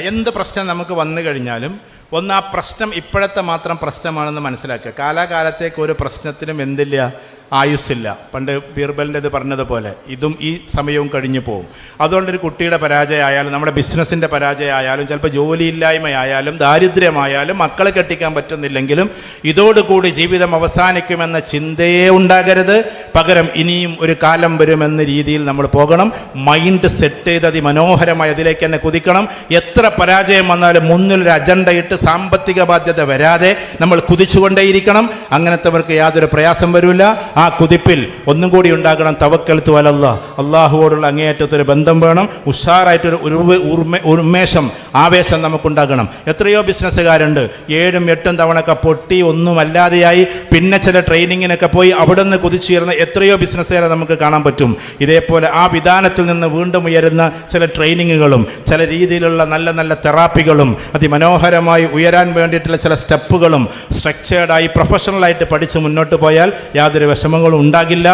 എന്ത് പ്രശ്നം നമുക്ക് വന്നു കഴിഞ്ഞാലും ഒന്ന് ആ പ്രശ്നം ഇപ്പോഴത്തെ മാത്രം പ്രശ്നമാണെന്ന് മനസ്സിലാക്കുക. കാലാകാലത്തേക്ക് ഒരു പ്രശ്നത്തിനും എന്തില്ല. ആയുസ്സില്ല. പണ്ട് ബീർബലിന്റെ ഇത് പറഞ്ഞതുപോലെ ഇതും ഈ സമയവും കഴിഞ്ഞു പോകും അതുകൊണ്ടൊരു കുട്ടിയുടെ പരാജയമായാലും നമ്മുടെ ബിസിനസ്സിന്റെ പരാജയമായാലും ചിലപ്പോൾ ജോലിയില്ലായ്മയായാലും ദാരിദ്ര്യമായാലും മക്കളെ കെട്ടിക്കാൻ പറ്റുന്നില്ലെങ്കിലും ഇതോടുകൂടി ജീവിതം അവസാനിക്കുമെന്ന ചിന്തയേ ഉണ്ടാകരുത്. പകരം ഇനിയും ഒരു കാലം വരുമെന്ന രീതിയിൽ നമ്മൾ പോകണം. മൈൻഡ് സെറ്റ് ചെയ്ത് അതിമനോഹരമായി അതിലേക്ക് തന്നെ കുതിക്കണം. എത്ര പരാജയം വന്നാലും മുന്നിൽ ഒരു അജണ്ടയിട്ട് സാമ്പത്തിക ബാധ്യത വരാതെ നമ്മൾ കുതിച്ചുകൊണ്ടേയിരിക്കണം. അങ്ങനത്തെവർക്ക് യാതൊരു പ്രയാസം വരില്ല. ആ കുതിപ്പിൽ ഒന്നും കൂടി ഉണ്ടാകണം തവക്കൽ തുവലല്ല അള്ളാഹുവോടുള്ള അങ്ങേയറ്റത്തൊരു ബന്ധം വേണം. ഉഷാറായിട്ടൊരു ഒരു ഉന്മേഷം ആവേശം നമുക്കുണ്ടാകണം. എത്രയോ ബിസിനസ്സുകാരുണ്ട്. ഏഴും എട്ടും തവണയൊക്കെ പൊട്ടി ഒന്നുമല്ലാതെയായി പിന്നെ ചില ട്രെയിനിങ്ങിനൊക്കെ പോയി അവിടെ നിന്ന് കുതിച്ചുയർന്ന എത്രയോ ബിസിനസ്സുകാരെ നമുക്ക് കാണാൻ പറ്റും. ഇതേപോലെ ആ വിധാനത്തിൽ നിന്ന് വീണ്ടും ഉയരുന്ന ചില ട്രെയിനിങ്ങുകളും ചില രീതിയിലുള്ള നല്ല നല്ല തെറാപ്പികളും അതിമനോഹരമായി ഉയരാൻ വേണ്ടിയിട്ടുള്ള ചില സ്റ്റെപ്പുകളും സ്ട്രക്ചേർഡായി പ്രൊഫഷണലായിട്ട് പഠിച്ച് മുന്നോട്ട് പോയാൽ യാതൊരു വിഷമങ്ങളും ഉണ്ടാകില്ല.